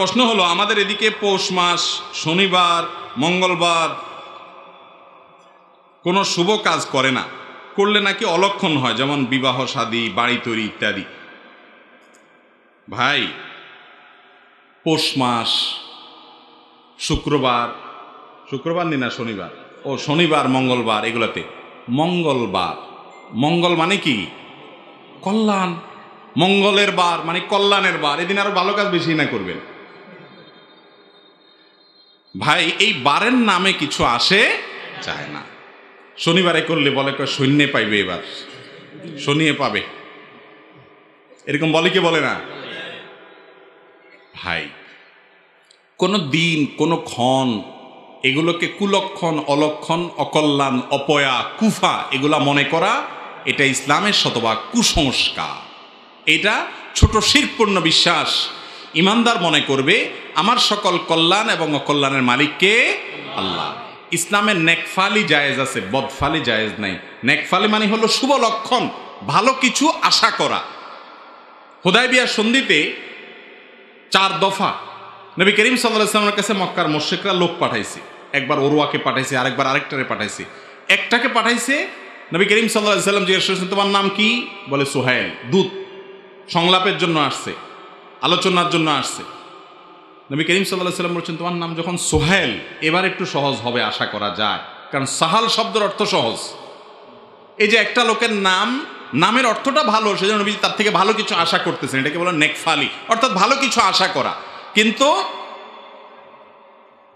প্রশ্ন হলো, আমাদের এদিকে পৌষ মাস, শনিবার, মঙ্গলবার কোনো শুভ কাজ করে না। করলে নাকি অলক্ষণ হয়, যেমন বিবাহ শাদী বাড়ি তৈরি ইত্যাদি। ভাই, পৌষ মাস, শুক্রবার শুক্রবার নি না, শনিবার? ও, শনিবার, মঙ্গলবার, এগুলোতে। মঙ্গলবার। মঙ্গল মানে কি? কল্যাণ। মঙ্গলের বার মানে কল্যাণের বার। এদিন আরও ভালো কাজ বেশি না করবেন। ভাই, এই বারের নামে কিছু আসে? চায় না। শনিবারে করলে বলে সৈন্যে পাইবে এবার। শনিয়ে পাবে। এরকম বলে কি বলে না? ভাই, কোনো দিন, কোনো ক্ষণ, এগুলোকে কুলক্ষণ, অলক্ষণ, অকল্যাণ, অপয়া, কুফা, এগুলা মনে করা, এটা ইসলামের শতভাগ কুসংস্কার। এটা ছোট শিরপূর্ণ বিশ্বাস। ইমানদার মনে করবে, আমার সকল কল্যাণ এবং অকল্যাণের মালিক মালিককে আল্লাহ। ইসলামের নেকফালি জায়েজ আছে, বদফালি জায়েজ নাই। নেকফালি মানে হলো শুভ লক্ষণ, ভালো কিছু আশা করা। হোদাই বিয়ার সন্ধিতে চার দফা নবী করিম সাল্লাহামের কাছে মক্কার মোশেকরা লোক পাঠাইছে। একবার ওরুয়াকে পাঠাইছে, আরেকবার আরেকটারে পাঠাইছে। একটাকে পাঠাইছে নবী করিম সাল্লাহ সাল্লাম জিজ্ঞেস তোমার নাম কি? বলে, সোহাইল, দূত। সংলাপের জন্য আসছে। আলোচনার জন্য আসছে। নবী করিম সাল্লাহ সাল্লাম বলছেন, তোমার নাম যখন সোহেল, এবার একটু সহজ হবে আশা করা যায়। কারণ সাহাল শব্দের অর্থ সহজ। এই যে একটা লোকের নাম, নামের অর্থটা ভালো, সেজন্য নবী তার থেকে ভালো কিছু আশা করতেছেন। এটাকে বলে নেকফালি। অর্থাৎ ভালো কিছু আশা করা। কিন্তু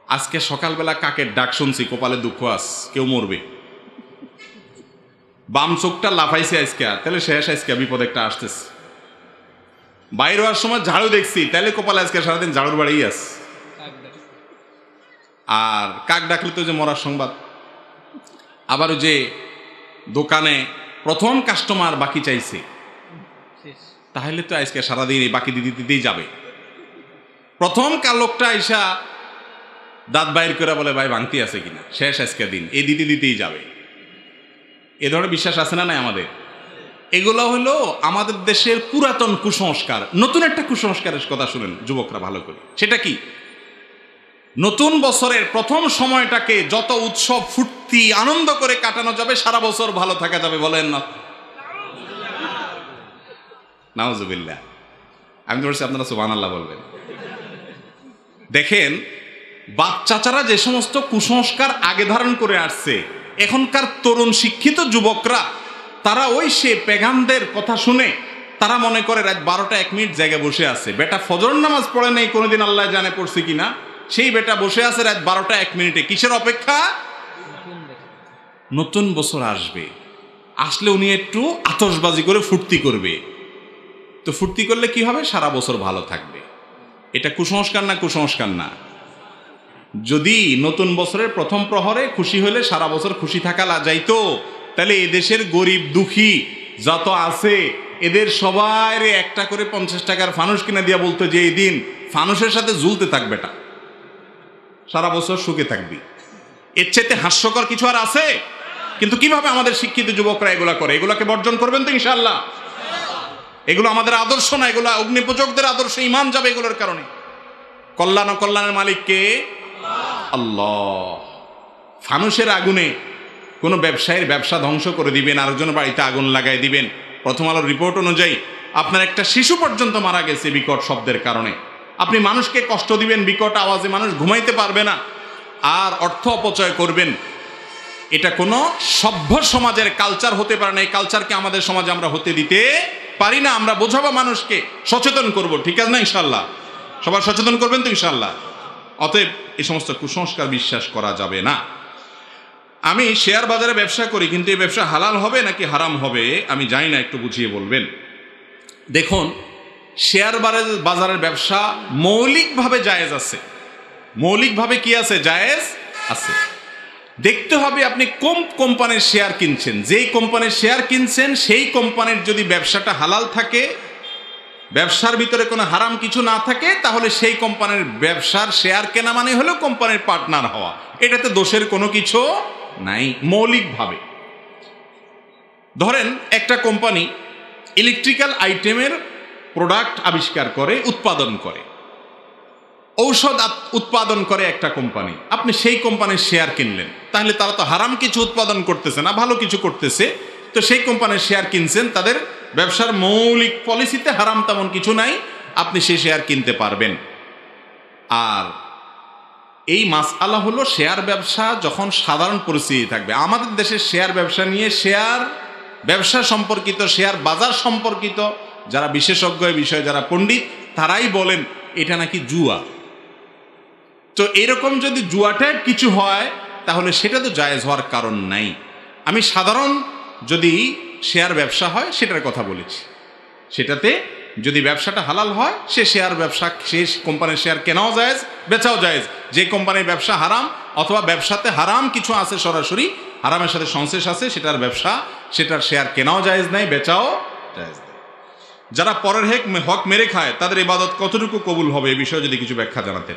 আজকে সকালবেলা কাকের ডাক শুনছি, কপালে দুঃখ আস, কেউ মরবে। বাম চোখটা লাফাইছে আজকে তাহলে শেষ আজকে, বিপদ একটা আসতেছে। বাইরে হওয়ার সময় ঝাড়ু দেখছি। তাহলে কপালে আজকে সারাদিন ঝাড়ুর বাড়ি আস। আর কাক ডাকলে তো যে মরার সংবাদ। আবার যে দোকানে প্রথম কাস্টমার বাকি চাইছে। তাহলে তো আজকে সারাদিন এই বাকি দিতে দিতেই যাবে। প্রথম কার লোকটা আইসা দাঁত বাইর করে বলে, ভাই ভাঙতি আছে কিনা? শেষ আজকে দিন। এই দিতে দিতেই যাবে। এ ধরনের বিশ্বাস আছে না নাই আমাদের? এগুলো হলো আমাদের দেশের পুরাতন কুসংস্কার। নতুন একটা কুসংস্কারের কথা শুনেন যুবকরা ভালো করে। সেটা কি? নতুন বছরের প্রথম সময়টাকে যত উৎসব, ফুর্তি, আনন্দ করে কাটানো যাবে, সারা বছর ভালো থাকা যাবে, বলেন না। নাওজুবিল্লাহ আমি বলছি, আপনারা সুবান আল্লাহ বলবেন। দেখেন বাচ্চাচারা যে সমস্ত কুসংস্কার আগে ধারণ করে আসছে, এখনকার তরুণ শিক্ষিত যুবকরা তারা ওই সে পেগামদের কথা শুনে, তারা মনে করে রাত বারোটা এক মিনিট জায়গায় বসে আছে। বেটা ফজর নামাজ পড়ে নেই, কোনোদিন আল্লাহ জানে পড়ছে কিনা? সেই বেটা বসে আছে রাত বারোটা এক মিনিটে। কিসের অপেক্ষা? নতুন বছর আসবে। আসলে উনি একটু আতসবাজি করে ফুর্তি করবে। তো ফুর্তি করলে কি হবে? সারা বছর ভালো থাকবে। এটা কুসংস্কার না কুসংস্কার না? যদি নতুন বছরের প্রথম প্রহরে খুশি হলে সারা বছর খুশি থাকা যাইতো। তাহলে এদেশের গরিব দুঃখী যত আছে, এদের সবাই একটা করে পঞ্চাশ টাকার ফানুস কিনে দিয়া বলতো যে এই দিন ফানুসের সাথে ঝুলতে থাকবে এটা সারা বছর সুখে থাকবি। এর চাইতে হাস্যকর কিছু আর আছে? কিন্তু কীভাবে আমাদের শিক্ষিত যুবকরা এগুলা করে? এগুলাকে বর্জন করবেন তো ইনশাল্লাহ এগুলো আমাদের আদর্শ না, এগুলো অগ্নিপূজকদের আদর্শ ইমান যাবে এগুলোর কারণে। কল্যাণ ও কল্যাণের মালিককে আল্লাহ। ফানুসের আগুনে কোনো ব্যবসায়ীর ব্যবসা ধ্বংস করে দিবেন আরেকজনের বাড়িতে আগুন লাগাই দিবেন। প্রথম আলোর রিপোর্ট অনুযায়ী, আপনার একটা শিশু পর্যন্ত মারা গেছে বিকট শব্দের কারণে। আপনি মানুষকে কষ্ট দিবেন, বিকট আওয়াজে মানুষ ঘুমাইতে পারবে না। আর অর্থ অপচয় করবেন। এটা কোনো সভ্য সমাজের কালচার হতে পারে না। এই কালচারকে আমাদের সমাজে আমরা হতে দিতে পারি না। আমরা বোঝাবো মানুষকে, সচেতন করব। ঠিক আছে না ইনশাল্লাহ সবার সচেতন করবেন তো ইনশাল্লাহ অতএব এই সমস্ত কুসংস্কার বিশ্বাস করা যাবে না। আমি শেয়ার বাজারে ব্যবসা করি, কিন্তু এই ব্যবসা হালাল হবে নাকি হারাম হবে, আমি জানি না, একটু বুঝিয়ে বলবেন। দেখুন, শেয়ার বাজারের ব্যবসা মৌলিকভাবে জায়েজ আছে। মৌলিকভাবে কি আছে? জায়েজ আছে। দেখতে হবে আপনি কোন কোম্পানির শেয়ার কিনছেন। যেই কোম্পানির শেয়ার কিনছেন, সেই কোম্পানির যদি ব্যবসাটা হালাল থাকে, ব্যবসার ভিতরে কোনো হারাম কিছু না থাকে, তাহলে সেই কোম্পানির ব্যবসার শেয়ার কেনা মানে হলো কোম্পানির পার্টনার হওয়া। এটাতে দোষের কোনো কিছু নাই, মৌলিকভাবে। ধরেন, একটা কোম্পানি ইলেকট্রিক্যাল আইটেমের প্রোডাক্ট আবিষ্কার করে, উৎপাদন করে। ঔষধ উৎপাদন করে একটা কোম্পানি। আপনি সেই কোম্পানির শেয়ার কিনলেন। তাহলে তারা তো হারাম কিছু উৎপাদন করতেছে না, ভালো কিছু করতেছে। তো সেই কোম্পানির শেয়ার কিনছেন, তাদের ব্যবসার মৌলিক পলিসিতে হারাম তেমন কিছু নাই, আপনি সেই শেয়ার কিনতে পারবেন। আর এই মাস আলা হলো শেয়ার ব্যবসা যখন সাধারণ পরিস্থিতি থাকবে। আমাদের দেশের শেয়ার ব্যবসা নিয়ে শেয়ার ব্যবসা সম্পর্কিত, শেয়ার বাজার সম্পর্কিত যারা বিশেষজ্ঞ বিষয়ে যারা পণ্ডিত, তারাই বলেন এটা নাকি জুয়া। তো এরকম যদি জুয়া টাইপ কিছু হয়, তাহলে সেটা তো জায়েজ হওয়ার কারণ নাই। আমি সাধারণ যদি শেয়ার ব্যবসা হয়, সেটার কথা বলেছি। সেটাতে যদি ব্যবসাটা হালাল হয়, সে শেয়ার ব্যবসা, সে কোম্পানির শেয়ার কেনাও যায় বেচাও যায় যে কোম্পানির ব্যবসা হারাম অথবা ব্যবসাতে হারাম কিছু আছে সরাসরি, হারামের সাথে সংশ্লেষ আছে, সেটার ব্যবসা, সেটার শেয়ার কেনাও জায়েজ নাই, বেচাও জায়েজ যারা পরের হেক হক মেরে খায়, তাদের ইবাদত কতটুকু কবুল হবে, এ বিষয়ে যদি কিছু ব্যাখ্যা জানাতেন।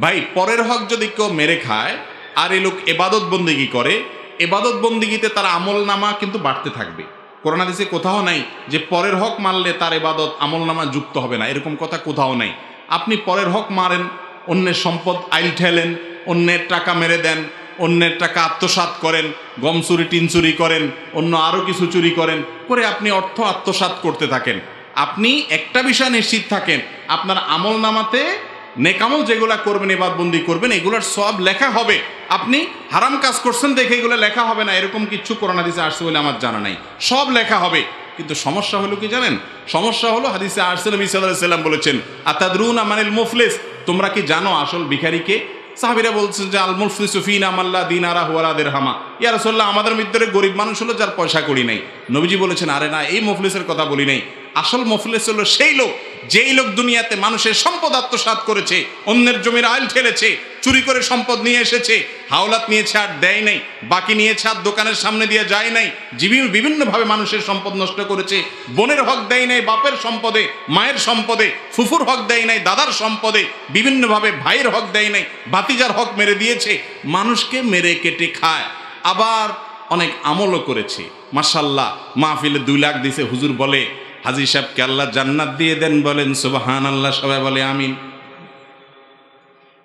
ভাই, পরের হক যদি কেউ মেরে খায়, আর এ লোক এবাদত বন্দিগি করে? এবাদত বন্দিগিতে তার আমল নামা কিন্তু বাড়তে থাকবে। করোনা দেশে কোথাও নাই যে পরের হক মারলে তার এবাদত আমল নামা যুক্ত হবে না। এরকম কথা কোথাও নাই। আপনি পরের হক মারেন, অন্যের সম্পদ আইল ঠেলেন, অন্যের টাকা মেরে দেন, অন্যের টাকা আত্মসাৎ করেন, গম চুরি, টিন চুরি করেন, অন্য আরও কিছু চুরি করেন, করে আপনি অর্থ আত্মসাৎ করতে থাকেন। আপনি একটা বিষয় নিশ্চিত থাকেন, আপনার আমল নামাতে নেকামল যেগুলা করবেন, এবাদবন্দি করবেন, এগুলোর সব লেখা হবে। আপনি হারাম কাজ করছেন দেখে এগুলো লেখা হবে না, এরকম কিছু করোনা দিছে আসছে বলে আমার জানা নাই। সব লেখা হবে, কিন্তু সমস্যা হলো কি জানেন? সমস্যা হলো হাদিসে আরসালাম সাল্লাম বলেছেন, আতাদরুন আমানিল মুফলিস? তোমরা কি জানো আসল ভিখারিকে সাহাবিরা বলছেন যে, আল মুফলিস ফিন আমাল্লা দিনারা হুয়ারাদের হামা ইয়া রাসূলুল্লাহ, আমাদের মধ্যে গরিব মানুষ হলো যার পয়সা করি নাই। নবীজি বলেছেন, আরে না, এই মুফলিসের কথা বলি নাই। আসল মুফলিস হলো সেই লোক যেই লোক দুনিয়াতে মানুষের সম্পদ আত্মসাৎ করেছে, অন্যের জমির আইল ঠেলেছে, চুরি করে সম্পদ নিয়ে এসেছে, হাওলাত নিয়েছে আর দেয় নাই, বাকি নিয়েছে আর দোকানের সামনে দিয়ে যায় নাই, জীবী- বিভিন্নভাবে মানুষের সম্পদ নষ্ট করেছে, বোনের হক দেয় নাই বাপের সম্পদে, মায়ের সম্পদে, ফুফুর হক দেয় নাই দাদার সম্পদে, বিভিন্নভাবে ভাইয়ের হক দেয় নাই, ভাতিজার হক মেরে দিয়েছে, মানুষকে মেরে কেটে খায়, আবার অনেক আমলও করেছে। মাসাল্লাহ মাহফিলে দুই লাখ দিছে, হুজুর বলে হাজি সাহেবকে আল্লাহ জান্নাত দিয়ে দেন বলেন সুবাহান আল্লাহ সবাই বলে আমিন।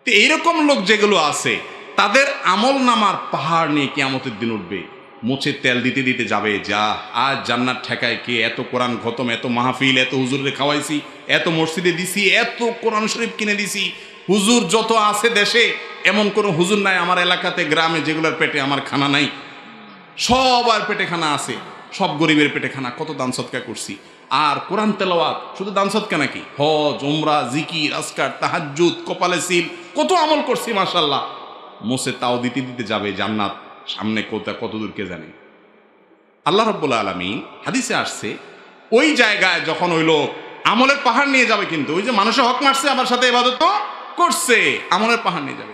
তো এইরকম লোক যেগুলো আছে, তাদের আমল নামার পাহাড় নিয়ে কিয়ামতের দিন উঠবে। মুছে তেল দিতে দিতে যাবে, যা, আজ জান্নাত ঠেকায় কে, এত কোরআন খতম, এত মাহফিল, এত হুজুরে খাওয়াইছি, এত মসজিদে দিছি, এত কোরআন শরীফ কিনে দিছি। হুজুর যত আছে দেশে, এমন কোনো হুজুর নাই আমার এলাকাতে, গ্রামে যেগুলোর পেটে আমার খানা নাই। সবার পেটে খানা আছে, সব গরিবের পেটে খানা কত দান সৎকা করছি। আর কোরআন তেলাওয়াত, শুধু দান সৎকা নাকি? হজ ওমরা জিকির আসকার তাহাজ্জুদ, কপালে সিল, কত আমল করছি মাশাল্লাহ মোসে তাও দিতে দিতে যাবে জান্নাত, সামনে কোথা কত দূর কে জানে। আল্লাহ রব্বুল আলমী হাদিসে আসছে, ওই জায়গায় যখন ওই লোক আমলের পাহাড় নিয়ে যাবে কিন্তু, ওই যে মানুষের হক মারছে আমার সাথে এবাদত করছে, আমলের পাহাড় নিয়ে যাবে।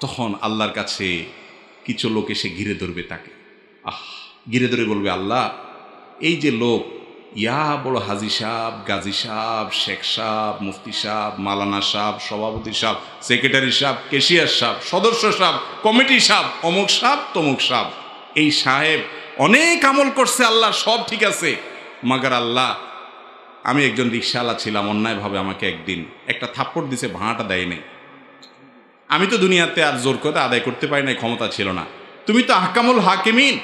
তখন আল্লাহর কাছে কিছু লোক এসে ঘিরে ধরবে তাকে। আহ, ঘিরে ধরে বলবে, আল্লাহ, এই যে লোক ইয়া বড় হাজি সাহ গাজী সাহ শেখ সাহ মুফতি সাহ মালানা সাহ সভাপতি সাহ সেক্রেটারি সাহ কেশিয়ার সাহ সদস্য সাহ কমিটি সাহ অমুক সাহ তমুক সাহ এই সাহেব অনেক আমল করছে, আল্লাহ সব ঠিক আছে। মাগার আল্লাহ, আমি একজন রিক্সাওয়ালা ছিলাম, অন্যায়ভাবে আমাকে একদিন একটা থাপ্পড় দিছে, ভাড়াটা দেয় নাই। আমি তো দুনিয়াতে আর জোর করে আদায় করতে পারি নাই, ক্ষমতা ছিল না। তুমি তো আহকামুল হাকিমিন,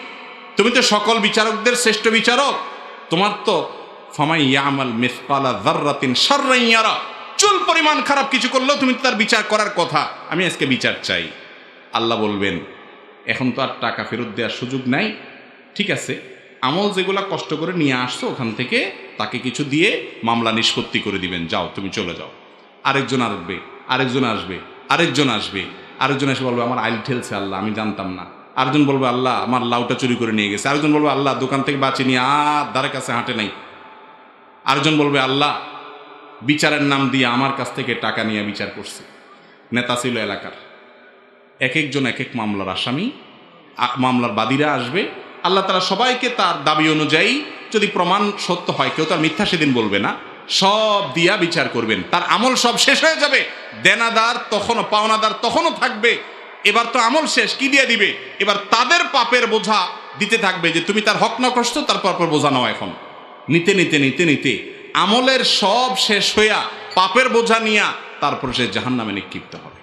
তুমি তো সকল বিচারকদের শ্রেষ্ঠ বিচারক। তোমার তো ফামাই ইয়ামাল মিসপালা জাররাতিন শাররাইয়ারা চুল পরিমাণ খারাপ কিছু করলেও তুমি তার বিচার করার কথা। আমি আজকে বিচার চাই। আল্লাহ বলবেন, এখন তো আর টাকা ফেরত দেওয়ার সুযোগ নাই। ঠিক আছে, আমল যেগুলা কষ্ট করে নিয়ে আসছো ওখান থেকে তাকে কিছু দিয়ে মামলা নিষ্পত্তি করে দিবেন। যাও, তুমি চলে যাও। আরেকজন আসবে আরেকজন আসবে আরেকজন আসবে, আরেকজন এসে বলবে, আমার আইল ঠেলছে আল্লাহ, আমি জানতাম না। আরেকজন বলবে, আল্লাহ, আমার লাউটা চুরি করে নিয়ে গেছে। আরেকজন বলবে, আল্লাহ, দোকান থেকে বাঁচিয়ে নিয়ে আর দ্বারের কাছে হাঁটে নাই। আরেকজন বলবে, আল্লাহ, বিচারের নাম দিয়ে আমার কাছ থেকে টাকা নিয়ে বিচার করছে। নেতা ছিল এলাকার। এক একজন এক এক মামলার আসামি মামলার বাদীরা আসবে। আল্লাহ তারা সবাইকে তার দাবি অনুযায়ী যদি প্রমাণ সত্য হয়, কেউ তার মিথ্যা সেদিন বলবে না, সব দিয়া বিচার করবেন। তার আমল সব শেষ হয়ে যাবে। দেনাদার তখনও, পাওনাদার তখনও থাকবে। এবার তো আমল শেষ, কি দিয়ে দিবে? এবার তাদের পাপের বোঝা দিতে থাকবে যে তুমি তার হক না কষ্ট তার পাপের বোঝা নাও এখন। নিতে নিতে নিতে নিতে। আমলের সব শেষ হইয়া পাপের বোঝা নিয়া তারপরে সে জাহান নামে নিক্ষিপ্ত হবে।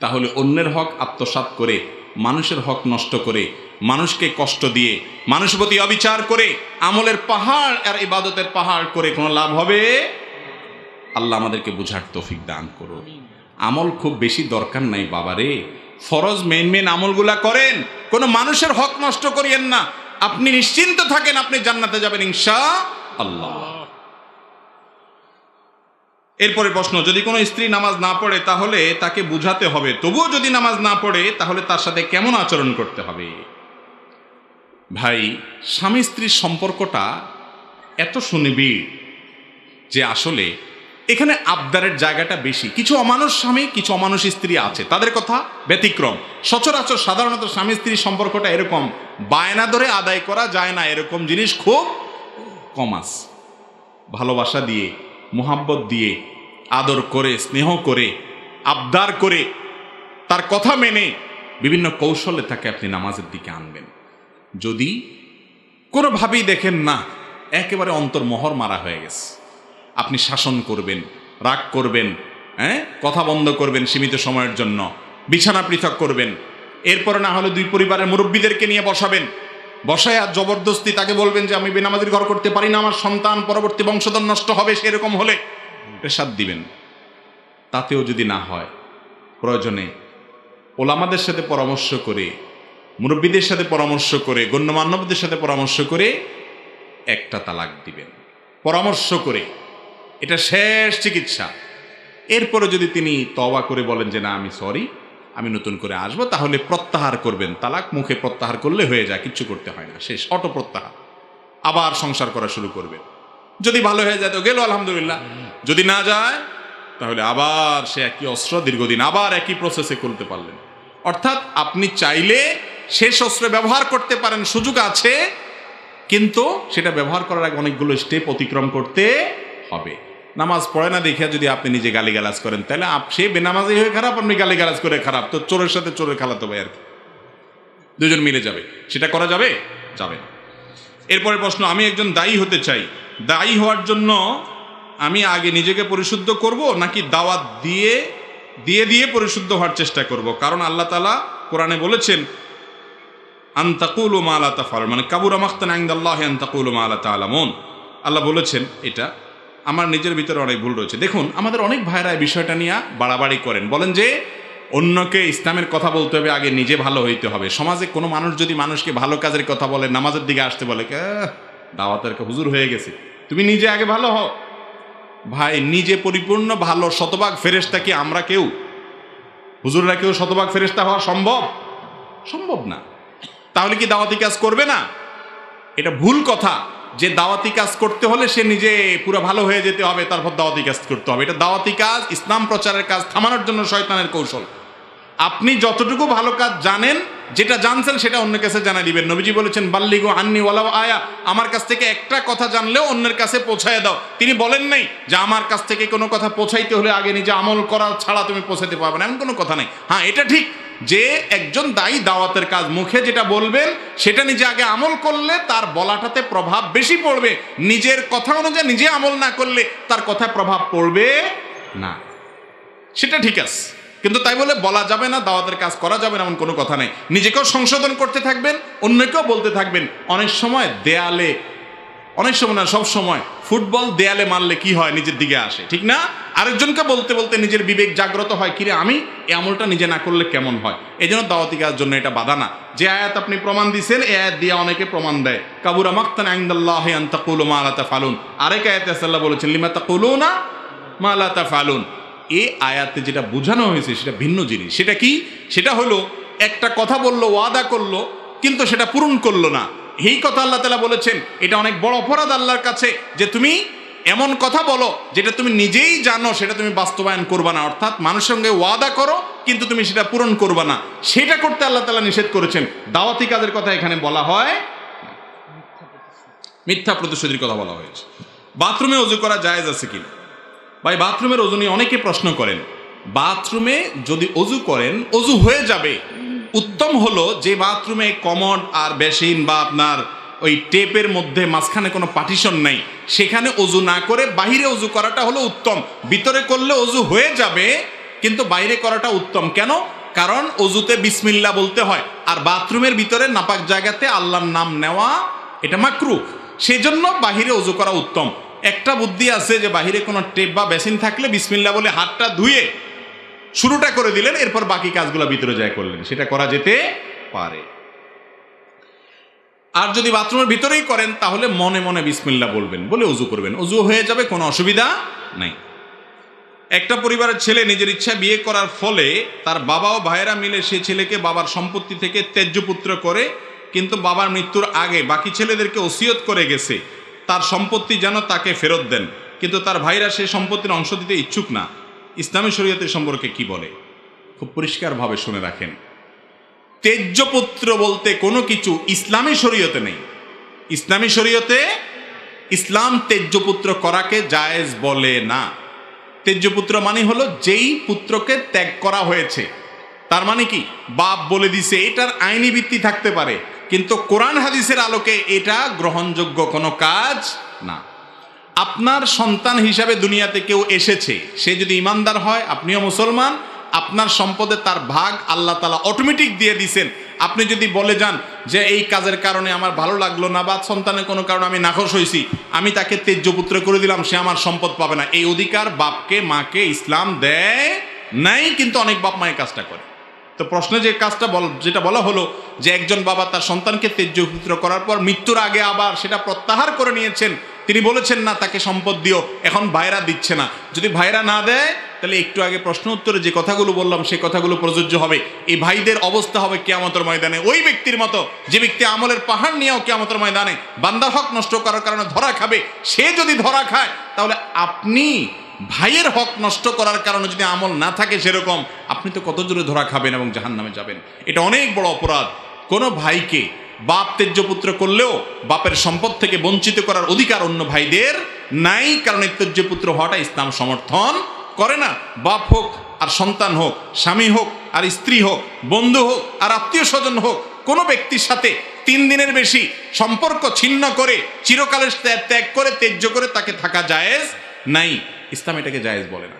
তাহলে অন্যের হক আত্মসাৎ করে, মানুষের হক নষ্ট করে, মানুষকে কষ্ট দিয়ে, মানুষ প্রতি অবিচার করে, আমলের পাহাড় আর ইবাদতের পাহাড় করে কোনো লাভ হবে? আল্লাহ আমাদেরকে বুঝার তৌফিক দান করো আমল খুব বেশি দরকার নাই, বাবারে। ফরজ মেন মেন আমলগুলা করেন, কোনো মানুষের হক নষ্ট করিয়েন না। আপনি নিশ্চিন্ত থাকেন আপনি জান্নাতে যাবেন ইনশা আল্লাহ এরপরে প্রশ্ন, যদি কোনো স্ত্রী নামাজ না পড়ে, তাহলে তাকে বুঝাতে হবে। তবুও যদি নামাজ না পড়ে, তাহলে তার সাথে কেমন আচরণ করতে হবে? ভাই স্বামী স্ত্রীর সম্পর্কটা এত সুনিবিড় যে আসলে এখানে আবদারের জায়গাটা বেশি। কিছু অমানুষ স্বামী, কিছু অমানুষ স্ত্রী আছে। তাদের কথা ব্যতিক্রম। সচরাচর সাধারণত স্বামী স্ত্রীর সম্পর্কটা এরকম বায়না ধরে আদায় করা যায় না। এরকম জিনিস খুব কম আছে ভালোবাসা দিয়ে, মোহাব্বত দিয়ে, আদর করে, স্নেহ করে, আবদার করে, তার কথা মেনে বিভিন্ন কৌশলে তাকে আপনি নামাজের দিকে আনবেন। যদি কোনোভাবেই দেখেন না, একেবারে অন্তর্মহর মারা হয়ে গেছে। আপনি শাসন করবেন, রাগ করবেন হ্যাঁ? কথা বন্ধ করবেন সীমিত সময়ের জন্য, বিছানা পৃথক করবেন, এরপরে না হলে দুই পরিবারের মুরব্বীদেরকে নিয়ে বসাবেন। বসায় আর জবরদস্তি তাকে বলবেন যে, আমি বেনামাজির ঘর করতে পারি না, আমার সন্তান পরবর্তী বংশধর নষ্ট হবে সেরকম হলে। প্রেসাদ দিবেন। তাতেও যদি না হয়, প্রয়োজনে ওলামাদের সাথে পরামর্শ করে, মুরব্বীদের সাথে পরামর্শ করে গণ্যমান্যবদের সাথে পরামর্শ করে একটা তালাক দিবেন। পরামর্শ করে এটা শেষ চিকিৎসা। এরপরে যদি তিনি তওবা করে বলেন যে, না, আমি সরি, আমি নতুন করে আসব, তাহলে প্রত্যাহার করবেন তালাক, মুখে প্রত্যাহার করলে হয়ে যায়, কিচ্ছু করতে হয় না, শেষ অটো প্রত্যাহার আবার সংসার করা শুরু করবেন। যদি ভালো হয়ে যায় তো গেল, আলহামদুলিল্লাহ। যদি না যায়, তাহলে আবার সে একই অস্ত্র দীর্ঘদিন আবার একই প্রসেসে করতে পারলেন। অর্থাৎ আপনি চাইলে শেষ অস্ত্র ব্যবহার করতে পারেন, সুযোগ আছে, কিন্তু সেটা ব্যবহার করার আগে অনেকগুলো স্টেপ অতিক্রম করতে হবে। নামাজ পড়ে না দেখিয়া যদি আপনি নিজে গালিগালাজ করেন, তাহলে সে বেনামাজি হয়ে খারাপ, আপনি গালিগালাজ করে খারাপ। তো চোরের সাথে চোরের খেলাতে হবে আর কি। দুজন মিলে যাবে। সেটা করা যাবে? যাবে না। এরপরে প্রশ্ন, আমি একজন দায়ী হতে চাই। দায়ী হওয়ার জন্য আমি আগে নিজেকে পরিশুদ্ধ করব, নাকি দাওয়াত দিয়ে দিয়ে দিয়ে পরিশুদ্ধ হওয়ার চেষ্টা করব? কারণ আল্লাহ তালা কোরআনে বলেছেন আন্তাকুল মা আলা তাফাল মানে কাবুরা মাখতান আইন্দাল্লাহ আন্তাকুল মা আলা তালামুন আল্লাহ বলেছেন এটা। আমার নিজের ভিতরে অনেক ভুল রয়েছে। দেখুন আমাদের অনেক ভাইরা এই বিষয়টা নিয়ে বাড়াবাড়ি করেন। বলেন যে অন্যকে ইসলামের কথা বলতে হবে আগে নিজে ভালো হইতে হবে। সমাজে কোনো মানুষ যদি মানুষকে ভালো কাজের কথা বলে নামাজের দিকে আসতে বলে "আহ, দাওয়াতের হুজুর হয়ে গেছে। তুমি নিজে আগে ভালো হও। ভাই নিজে পরিপূর্ণ ভালো শতভাগ ফেরেস্তা কি আমরা কেউ? হুজুররা কেউ শতভাগ ফেরেস্তা হওয়া সম্ভব? সম্ভব না। তাহলে কি দাওয়াতি কাজ করবে না? এটা ভুল কথা। যে দাওয়াতি কাজ করতে হলে সে নিজে পুরো ভালো হয়ে যেতে হবে, তারপর দাওয়াতি কাজ করতে হবে। এটা দাওয়াতি কাজ, ইসলাম প্রচারের কাজ, থামানোর জন্য শয়তানের কৌশল। আপনি যতটুকু ভালো কাজ জানেন, যেটা জানছেন সেটা অন্য কাছে জানা দিবেন। নবীজি বলেছেন, বাল্লিগো আন্নি ওয়ালাও আয়া আমার কাছ থেকে একটা কথা জানলেও অন্যের কাছে পৌঁছায় দাও। তিনি বলেন নাই যে, আমার কাছ থেকে কোনো কথা পৌঁছাইতে হলে আগে নিজে আমল করা ছাড়া তুমি পৌঁছাতে পারবে না। এমন কোনো কথা নেই। হ্যাঁ এটা ঠিক। যে একজন দায়ী দাওয়াতের কাজ মুখে যেটা বলবেন, সেটা নিজে আগে আমল করলে তার বলাটাতে প্রভাব বেশি পড়বে। নিজের কথা অনুযায়ী নিজে আমল না করলে তার কথায় প্রভাব পড়বে না। সেটা ঠিক আছে। কিন্তু তাই বলে বলা যাবে না, দাওয়াতের কাজ করা যাবে না, এমন কোনো কথা নেই। নিজেকেও সংশোধন করতে থাকবেন, অন্যকেও বলতে থাকবেন। অনেক সময় দেয়ালে, অনেক সময় না, সব সময় ফুটবল দেয়ালে মারলে কি হয় নিজের দিকে আসে, ঠিক না? আরেকজনকে বলতে বলতে নিজের বিবেক জাগ্রত হয়, কিরে আমি? এই আমলটা নিজে না করলে কেমন হয়? এই জন্য দাওয়াতি কাজ জন্য এটা বাধা না। যে আয়াত আপনি প্রমাণ দিছেন এ আয়াত দিয়ে অনেকে প্রমাণ দেয়। কাবুরা মাক্তান আইন্দাল্লাহ আন্তাকুল মা আলা তাফালুন। আরেক আয়াতে সাল্লাহ বলেছেন, লিমা তাকুলুনা মা আলা তাফালুন। এই আয়াতে যেটা বোঝানো হয়েছে, সেটা ভিন্ন জিনিস। সেটা কি? সেটা হলো, একটা কথা বলল, ওয়াদা করল, কিন্তু সেটা পূরণ করল না। এই কথা আল্লাহ তালা বলেছেন, এটা অনেক বড় অপরাধ আল্লাহর কাছে যে তুমি এমন কথা বলো যেটা তুমি নিজেই জানো, সেটা তুমি বাস্তবায়ন করবা না। অর্থাৎ মানুষের সঙ্গে ওয়াদা করো, কিন্তু তুমি সেটা পূরণ করবা না। সেটা করতে আল্লাহ তালা নিষেধ করেছেন। দাওয়াতি কাজের কথা এখানে বলা হয় মিথ্যা প্রতিশ্রুতির কথা বলা হয়েছে। বাথরুমে অজু করা জায়েজ আছে কিনা? ভাই, বাথরুমের অজু নিয়ে অনেকে প্রশ্ন করেন। বাথরুমে যদি অজু করেন অজু হয়ে যাবে। উত্তম হলো যে বাথরুমে কমন আর বেসিন বা আপনার ওই টেপের মধ্যে মাঝখানে কোনো পার্টিশন নাই, সেখানে অজু না করে বাহিরে অজু করাটা হলো উত্তম। ভিতরে করলে অজু হয়ে যাবে, কিন্তু বাইরে করাটা উত্তম। কেন? কারণ অজুতে বিসমিল্লা বলতে হয়, আর বাথরুমের ভিতরে নাপাক জায়গাতে আল্লাহর নাম নেওয়া এটা মাকরু। সেই জন্য বাহিরে অজু করা উত্তম। একটা বুদ্ধি আছে যে বাহিরে কোনো টেপ বা বেসিন থাকলে বিসমিল্লা বলে হাতটা ধুয়ে শুরুটা করে দিলেন, এরপর বাকি কাজগুলো ভিতরে যায় করলেন। সেটা করা যেতে পারে। আর যদি বাথরুমের ভিতরেই করেন, তাহলে মনে মনে বিসমিল্লা বলবেন, বলে অজু করবেন। অজু হয়ে যাবে, কোনো অসুবিধা নাই। একটা পরিবারের ছেলে নিজের ইচ্ছা বিয়ে করার ফলে তার বাবা ও ভাইয়েরা মিলে সে ছেলেকে বাবার সম্পত্তি থেকে ত্যায্যপুত্র করে, কিন্তু বাবার মৃত্যুর আগে বাকি ছেলেদেরকে ওসিয়ত করে গেছে। তার সম্পত্তি যেন তাকে ফেরত দেন, কিন্তু তার ভাইরা সেই সম্পত্তির অংশ দিতে ইচ্ছুক না। ইসলামী শরীয়তের সম্পর্কে কি বলে? খুব পরিষ্কারভাবে শুনে রাখেন। তেজ্যপুত্র বলতে কোনো কিছু ইসলামী শরীয়তে নেই। ইসলামী শরীয়তে ইসলাম তেজ্যপুত্র করাকে জায়েজ বলে না। তেজ্যপুত্র মানে হলো যেই পুত্রকে ত্যাগ করা হয়েছে। তার মানে কি? বাপ বলে দিছে, এটার আইনি ভিত্তি থাকতে পারে। কিন্তু কোরআন হাদিসের আলোকে এটা গ্রহণযোগ্য কোনো কাজ না। আপনার সন্তান হিসাবে দুনিয়াতে কেউ এসেছে, সে যদি ইমানদার হয়, আপনিও মুসলমান, আপনার সম্পদে তার ভাগ আল্লাহ তালা অটোমেটিক দিয়ে দিছেন। আপনি যদি বলে যান যে এই কাজের কারণে আমার ভালো লাগল না বা সন্তানের কোনো কারণে আমি নাখোশ হয়েছি, আমি তাকে তেজ্যপুত্র করে দিলাম, সে আমার সম্পদ পাবে না। এই অধিকার বাপকে, মাকে ইসলাম দেয় নাই, কিন্তু অনেক বাপ মায়ের কাজটা করে। তো প্রশ্নে যে কাজটা বল, যেটা বলা হলো যে একজন বাবা তার সন্তানকে তেজ্যপুত্র করার পর মৃত্যুর আগে আবার সেটা প্রত্যাহার করে নিয়েছেন, তিনি বলেছেন, না, তাকে সম্পদ দিও, এখন ভাইরা দিচ্ছে না। যদি ভাইরা না দেয়, তাহলে একটু আগে প্রশ্ন উত্তরে যে কথাগুলো বললাম, সেই কথাগুলো প্রযোজ্য হবে। এই ভাইদের অবস্থা হবে কেয়ামতের ময়দানে। ওই ব্যক্তির মতো, যে ব্যক্তি আমলের পাহাড় নিয়েও কেয়ামতের ময়দানে বান্দার হক নষ্ট করার কারণে ধরা খাবে, সে যদি ধরা খায়, তাহলে আপনি ভাইয়ের হক নষ্ট করার কারণে যদি আমল না থাকে সেরকম, আপনি তো কত জোরে ধরা খাবেন এবং জাহান নামে যাবেন। এটা অনেক বড় অপরাধ। কোনো ভাইকে বাপ তেজ্যপুত্র করলেও বাপের সম্পদ থেকে বঞ্চিত করার অধিকার অন্য ভাইদের নাই, কারণ এই তেজ্যপুত্র হওয়াটা ইসলাম সমর্থন করে না। বাপ হোক আর সন্তান হোক, স্বামী হোক আর স্ত্রী হোক, বন্ধু হোক আর আত্মীয় স্বজন হোক, কোনো ব্যক্তির সাথে তিন দিনের বেশি সম্পর্ক ছিন্ন করে, চিরকালের ত্যাগ করে, তেজ্য করে তাকে থাকা জায়েজ নাই। ইসলাম এটাকে জায়েজ বলে না।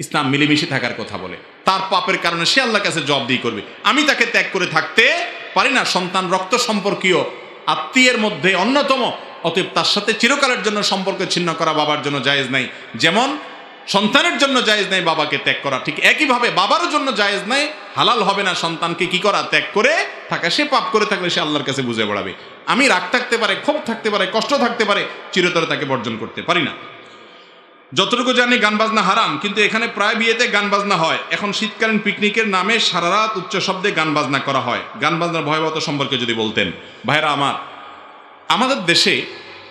ইসলাম মিলেমিশে থাকার কথা বলে। তার পাপের কারণে সে আল্লাহর কাছে জব দিয়ে করবে। আমি তাকে ত্যাগ করে থাকতে পারি না। সন্তান রক্ত সম্পর্কীয় আত্মীয়ের মধ্যে অন্যতম। অতএব তার সাথে চিরকালের জন্য সম্পর্ক ছিন্ন করা বাবার জন্য জায়েজ নাই। যেমন সন্তানের জন্য জায়েজ নাই বাবাকে ত্যাগ করা। ঠিক একইভাবে বাবারও জন্য জায়েজ নাই। হালাল হবে না সন্তানকে কি করা? ত্যাগ করে থাকা। সে পাপ করে থাকলে সে আল্লাহর কাছে বুঝে বেড়াবে। আমি রাগ থাকতে পারে, ক্ষোভ থাকতে পারে, কষ্ট থাকতে পারে, চিরতরে তাকে বর্জন করতে পারি না। যতটুকু জানি গান বাজনা হারাম, কিন্তু এখানে প্রায় বিয়েতে গান বাজনা হয়। এখন শীতকালীন পিকনিকের নামে সারা রাত উচ্চ শব্দে গান বাজনা করা হয়। গান বাজনার ভয়াবহতা সম্পর্কে যদি বলতেন। ভাইরা আমার, আমাদের দেশে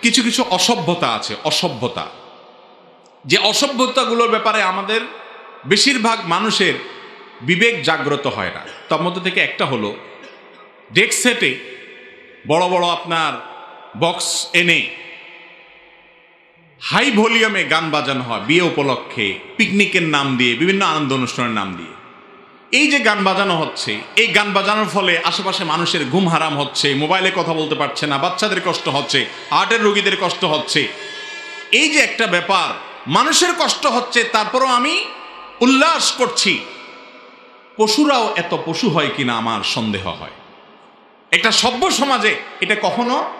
কিছু কিছু অসভ্যতা আছে, অসভ্যতা। যে অসভ্যতাগুলোর ব্যাপারে আমাদের বেশিরভাগ মানুষের বিবেক জাগ্রত হয় না। তার মধ্যে থেকে একটা হলো ডেক সেটে বড় বড় আপনার বক্স এনে হাই ভলিউমে গান বাজানো হয় বিয়ে উপলক্ষে, পিকনিকের নাম দিয়ে, বিভিন্ন আনন্দ অনুষ্ঠানের নাম দিয়ে। এই যে গান বাজানো হচ্ছে, এই গান বাজানোর ফলে আশেপাশে মানুষের ঘুম হারাম হচ্ছে, মোবাইলে কথা বলতে পারছে না, বাচ্চাদের কষ্ট হচ্ছে হার্টের রোগীদের কষ্ট হচ্ছে। এই যে একটা ব্যাপার, মানুষের কষ্ট হচ্ছে, তারপরও আমি উল্লাস করছি। পশুরাও এত পশু হয় কিনা আমার সন্দেহ হয়। একটা সভ্য সমাজে এটা কখনো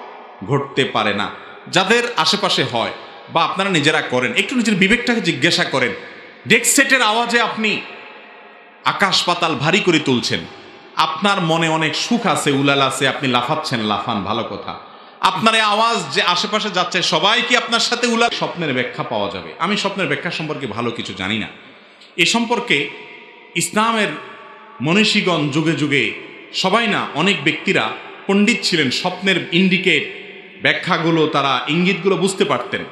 ঘটতে পারে না। যাদের আশেপাশে হয় বা আপনারা নিজেরা করেন। একটু নিজের বিবেকটাকে জিজ্ঞাসা করেন। ডেক সেটের আওয়াজে আপনি আকাশ পাতাল ভারী করে তুলছেন। আপনার মনে অনেক সুখ আছে, উলাল আছে, আপনি লাফাচ্ছেন, লাফান, ভালো কথা। আপনার এই আওয়াজ যে আশেপাশে যাচ্ছে, সবাই কি আপনার সাথে উলাল? স্বপ্নের ব্যাখ্যা পাওয়া যাবে। আমি স্বপ্নের ব্যাখ্যা সম্পর্কে ভালো কিছু জানি না। এ সম্পর্কে ইসলামের মনীষীগণ যুগে যুগে সবাই না, অনেক ব্যক্তিরা পণ্ডিত ছিলেন। স্বপ্নের ইন্ডিকেট ব্যাখ্যাগুলো, তারা ইঙ্গিতগুলো বুঝতে পারতেন।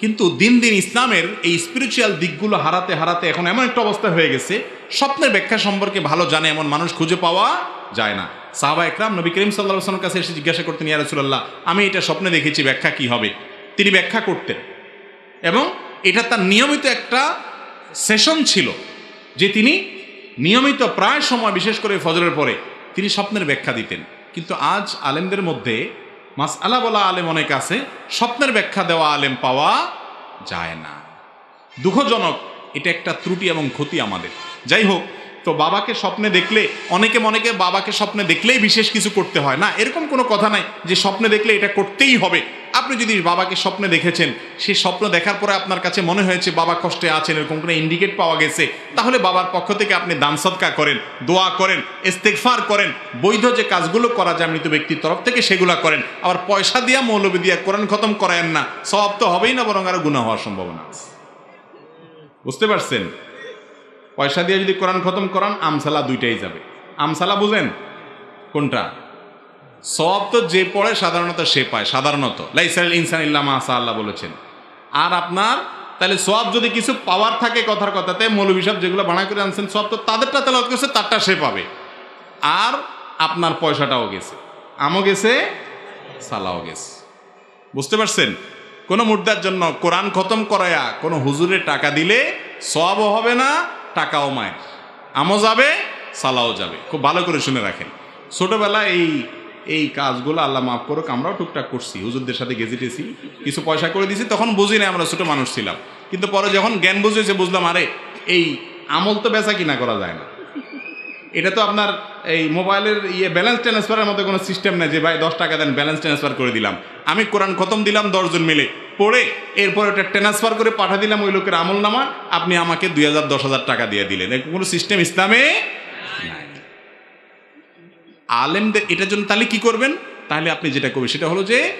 কিন্তু দিন দিন ইসলামের এই স্পিরিচুয়াল দিকগুলো হারাতে হারাতে এখন এমন একটা অবস্থা হয়ে গেছে, স্বপ্নের ব্যাখ্যা সম্পর্কে ভালো জানে এমন মানুষ খুঁজে পাওয়া যায় না। সাহাবা একরাম নবী করিম সাল্লাহ আসলামের কাছে এসে জিজ্ঞাসা করতেন, ইয়া রাসূলুল্লাহ, আমি এটা স্বপ্নে দেখেছি, ব্যাখ্যা কি হবে? তিনি ব্যাখ্যা করতেন। এবং এটা তার নিয়মিত একটা সেশন ছিল, যে তিনি নিয়মিত প্রায় সময়, বিশেষ করে ফজরের পরে, তিনি স্বপ্নের ব্যাখ্যা দিতেন। কিন্তু আজ আলেমদের মধ্যে মাস আলা বলা আলেম অনেক আছে, স্বপ্নের ব্যাখ্যা দেওয়া আলেম পাওয়া যায় না। দুঃখজনক, এটা একটা ত্রুটি এবং ক্ষতি আমাদের। যাই হোক, তো বাবাকে স্বপ্নে দেখলে, অনেকে মনেকে বাবাকে স্বপ্নে দেখলেই বিশেষ কিছু করতে হয়। না, এরকম কোনো কথা নাই যে স্বপ্নে দেখলে এটা করতেই হবে। আপনি যদি বাবাকে স্বপ্নে দেখেছেন সেই স্বপ্ন দেখার পরে আপনার কাছে মনে হয়েছে বাবা কষ্টে আছেন, এরকম কোনো ইন্ডিকেট পাওয়া গেছে, তাহলে বাবার পক্ষ থেকে আপনি দান সৎকা করেন, দোয়া করেন ইস্তেকফার করেন, বৈধ যে কাজগুলো করা যায় মৃত ব্যক্তির তরফ থেকে সেগুলো করেন। আবার পয়সা দিয়া, মৌলবী দিয়া কোরআন খতম করায়েন না সব তো হবেই না, বরং আরও গুণা হওয়ার সম্ভাবনা আছে। বুঝতে পারছেন? পয়সা দিয়ে যদি কোরআন খতম করান, আমসালা দুইটাই যাবে। আমসালা বুঝেন? কোনটা? সব তো যে পড়ে সাধারণত সে পায়, সাধারণত। লাইসাল ইনসান ইল্লাম আসা আল্লাহ বলেছেন। আর আপনার, তাহলে সব যদি কিছু পাওয়ার থাকে কথার কথাতে মৌলবী সাহেব যেগুলো বানা করে আনছেন, সব তো তাদেরটা তেলাওয়াত করছে, তারটা সে পাবে। আর আপনার পয়সাটাও গেছে। আমও গেছে, সালাও গেছে। বুঝতে পারছেন? কোনো মুদ্রার জন্য কোরআন খতম করায়া কোনো হুজুরের টাকা দিলে সবও হবে না, টাকাও মায়ের। আমও যাবে, সালাও যাবে। খুব ভালো করে শুনে রাখেন। ছোটবেলা এই এই কাজগুলো আল্লাহ মাফ করুক, আমরাও টুকটাক করছি, হুজুরদের সাথে গেজিটেছি কিছু পয়সা করে দিছি, তখন বুঝি না আমরা ছোটো মানুষ ছিলাম। কিন্তু পরে যখন জ্ঞান বুঝেছে, বুঝলাম, আরে, এই আমল তো বেচা কিনা করা যায় না। এটা তো আপনার এই মোবাইলের ইয়ে ব্যালেন্স ট্রান্সফারের মতো কোনো সিস্টেম নেই যে, ভাই, দশ টাকা দেন ব্যালেন্স ট্রান্সফার করে দিলাম। আমি কোরআন খতম দিলাম দশজন মিলে। পড়ে এরপর ওটা ট্রান্সফার করে পাঠা দিলাম ওই লোকের আমল নামা আপনি আমাকে দুই হাজার, দশ হাজার টাকা দিয়ে দিলেন। কোনো সিস্টেম ইসলামে নাই। আলেমদের, এটার জন্য তাহলে কি করবেন? তাহলে আপনি যেটা করবেন, সেটা হলো যে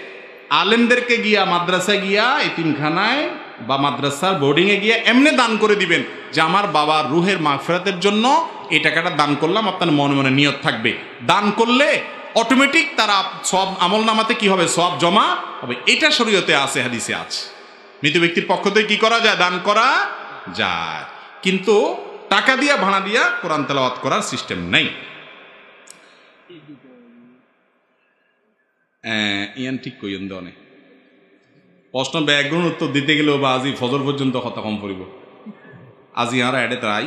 আলেমদেরকে গিয়া মাদ্রাসায় গিয়া এতিমখানায় বা মাদ্রাসার বোর্ডিংয়ে গিয়ে এমনি দান করে দিবেন যে আমার বাবার রুহের মাগফেরাতের জন্য এই টাকাটা দান করলাম, আপনার মনে মনে নিয়ত থাকবে। দান করলে অটোমেটিক তারা সব আমল নামাতে কি হবে? সব জমা হবে। এটা শরীয়তে আছে, হাদিসে আছে। মৃত ব্যক্তির পক্ষ থেকে কি করা যায়? দান করা যায়। কিন্তু টাকা দিয়া, ভাড়া দিয়া কোরআন তেলাওয়াত করার সিস্টেম নেই। ইয়ান ঠিক কইন দনে প্রশ্ন ব্যাকগ্রাউন্ড উত্তর দিতে গেলেও বা আজি ফজর পর্যন্ত কথা কম পড়িব। আজি আর এডে তাই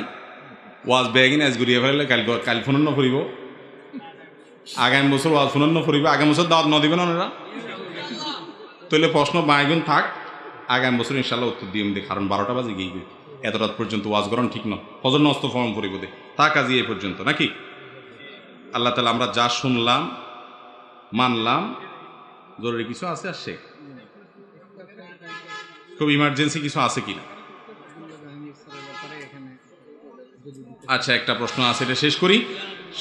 ওয়াজ ব্যাগিন আজ ঘুরিয়ে ফেলে কাল কাল ফোনন্ন ফুরিব। আগামী বছর ওয়াজ ফোনন্ন ফুরিব। আগামী বছর দাওয়াত ন দিবেন ওনারা তাহলে প্রশ্ন বাইগুন থাক। আগামী বছর ইনশাল্লাহ উত্তর দিয়ে দে, কারণ বারোটা বাজে গিয়ে এত রাত পর্যন্ত ওয়াজ গরম ঠিক ন ফজর নষ্ট ফর্ম ফুরিব দে। তা কাজই এ পর্যন্ত, নাকি? আল্লাহ তালা আমরা যা শুনলাম, মানলাম, জরুরি কিছু আছে আর শেখ খুব ইমার্জেন্সি কিছু আছে কিনা আচ্ছা একটা প্রশ্ন আছে, এটা শেষ করি।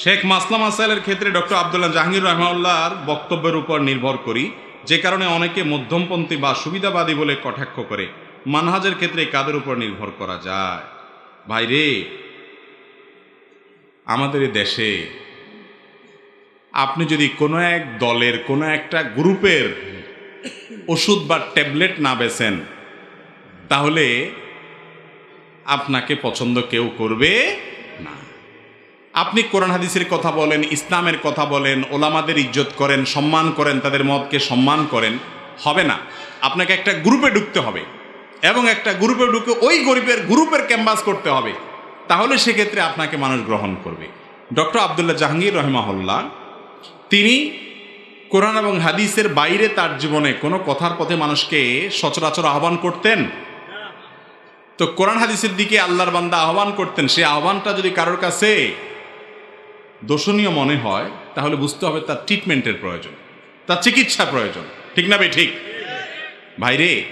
শেখ মাসলাম আসাইলের ক্ষেত্রে ডক্টর আবদুল্লাহ জাহাঙ্গীর রহমাউল্লাহর বক্তব্যের উপর নির্ভর করি, যে কারণে অনেকে মধ্যমপন্থী বা সুবিধাবাদী বলে কটাক্ষ করে। মানহাজের ক্ষেত্রে কাদের উপর নির্ভর করা যায়? ভাই রে আমাদের দেশে আপনি যদি কোনো এক দলের, কোনো একটা গ্রুপের ওষুধ বা ট্যাবলেট না বেছেন, তাহলে আপনাকে পছন্দ কেউ করবে না। আপনি কোরআন হাদিসের কথা বলেন, ইসলামের কথা বলেন, ওলামাদের ইজ্জত করেন, সম্মান করেন, তাদের মতকে সম্মান করেন, হবে না। আপনাকে একটা গ্রুপে ঢুকতে হবে এবং একটা গ্রুপে ঢুকে ওই গরিবের গ্রুপের ক্যাম্পাস করতে হবে। তাহলে সেক্ষেত্রে আপনাকে মানুষ গ্রহণ করবে। ডক্টর আবদুল্লাহ জাহাঙ্গীর রহমাহুল্লাহ তিনি কোরআন এবং হাদিসের বাইরে তার জীবনে কোনো কথার পথে মানুষকে সচরাচর আহ্বান করতেন। তো কোরআন হাদিসের দিকে আল্লাহর বান্দা আহ্বান করতেন, সে আহ্বানটা যদি কারোর কাছে দোষণীয় মনে হয়, তাহলে বুঝতে হবে তার ট্রিটমেন্টের প্রয়োজন, তার চিকিৎসা প্রয়োজন। ঠিক না ভাই? ঠিক। ভাইরে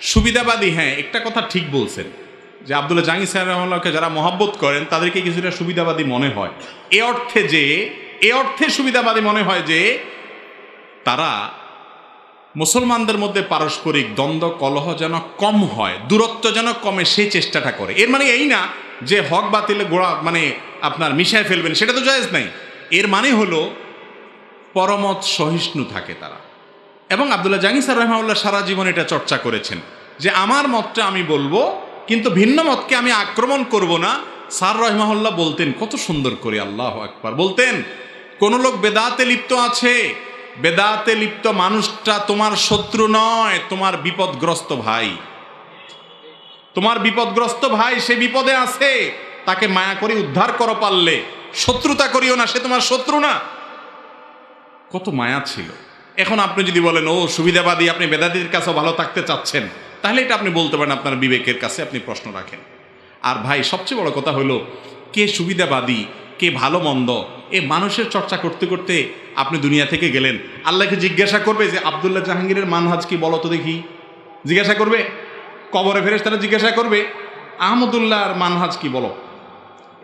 সুবিধাবাদী হ্যাঁ একটা কথা ঠিক বলছেন, যে আবদুল্লাহ জাহাঙ্গীর সাহেব রহমাল্লাহকে যারা মহাব্বত করেন, তাদেরকে কিছুটা সুবিধাবাদী মনে হয়। এ অর্থে যে এ অর্থে সুবিধাবাদী মনে হয় যে তারা মুসলমানদের মধ্যে পারস্পরিক দ্বন্দ্ব, কলহ যেন কম হয়, দূরত্ব যেন কমে, সেই চেষ্টাটা করে। এর মানে এই না যে হক বাতিলে গোড়া মানে আপনার মিশায় ফেলবেন, সেটা তো জায়েজ নাই। এর মানে হলো পরমত সহিষ্ণু থাকে তারা। এবং আবদুল্লাহ জাহাঙ্গীর রহমাউল্লাহ সারা জীবন এটা চর্চা করেছেন যে আমার মতটা আমি বলব, কিন্তু ভিন্ন মতকে আমি আক্রমণ করব না। সার রহমাউল্লাহ বলতেন, কত সুন্দর করে, আল্লাহ আকবার। বলতেন কোন লোক বেদাতে লিপ্ত আছে? বেদাতে লিপ্ত মানুষটা তোমার শত্রু নয়, তোমার বিপদগ্রস্ত ভাই। তোমার বিপদগ্রস্ত ভাই সে বিপদে আছে, তাকে মায়া করে উদ্ধার করো পারলে। শত্রুতা করিও না, সে তোমার শত্রু না। কত মায়া ছিল। এখন আপনি যদি বলেন, ও, সুবিধাবাদী, আপনি বেদাদির কাছেও ভালো থাকতে চাচ্ছেন, তাহলে এটা আপনি বলতে পারেন, আপনার বিবেকের কাছে আপনি প্রশ্ন রাখেন। আর ভাই, সবচেয়ে বড় কথা হলো, কে সুবিধাবাদী, কে ভালো মন্দ এ মানুষের চর্চা করতে করতে আপনি দুনিয়া থেকে গেলেন। আল্লাহকে জিজ্ঞাসা করবে যে, আবদুল্লাহ জাহাঙ্গীরের মানহাজ কি বলো তো দেখি? জিজ্ঞাসা করবে। কবরে ফেরেস তারা জিজ্ঞাসা করবে, আহমদুল্লাহর মানহাজ কি বলো?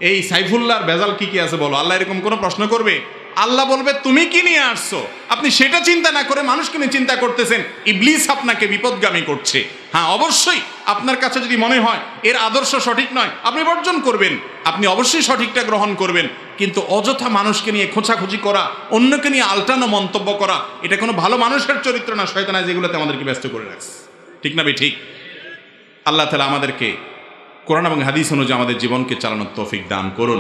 এই সাইফুল্লাহর ভেজাল কি কি আছে বলো? আল্লাহ এরকম কোনো প্রশ্ন করবে? আল্লাহ বলবে, তুমি কি নিয়ে আসছো? আপনি সেটা চিন্তা না করে মানুষকে নিয়ে চিন্তা করতেছেন। ইবলিস আপনাকে বিপদগামী করছে। হ্যাঁ অবশ্যই আপনার কাছে যদি মনে হয়, এর আদর্শ সঠিক নয়, আপনি বর্জন করবেন। আপনি অবশ্যই সঠিকটা গ্রহণ করবেন। কিন্তু অযথা মানুষকে নিয়ে খোঁচাখুঁচি করা, অন্যকে নিয়ে আলটানো মন্তব্য করা, এটা কোনো ভালো মানুষের চরিত্র না শয়তানা যেগুলোতে আমাদেরকে ব্যস্ত করে রাখছে। ঠিক না ভাই? ঠিক। আল্লাহ তালা আমাদেরকে কোরআন এবং হাদিস অনুযায়ী আমাদের জীবনকে চালানোর তৌফিক দান করুন।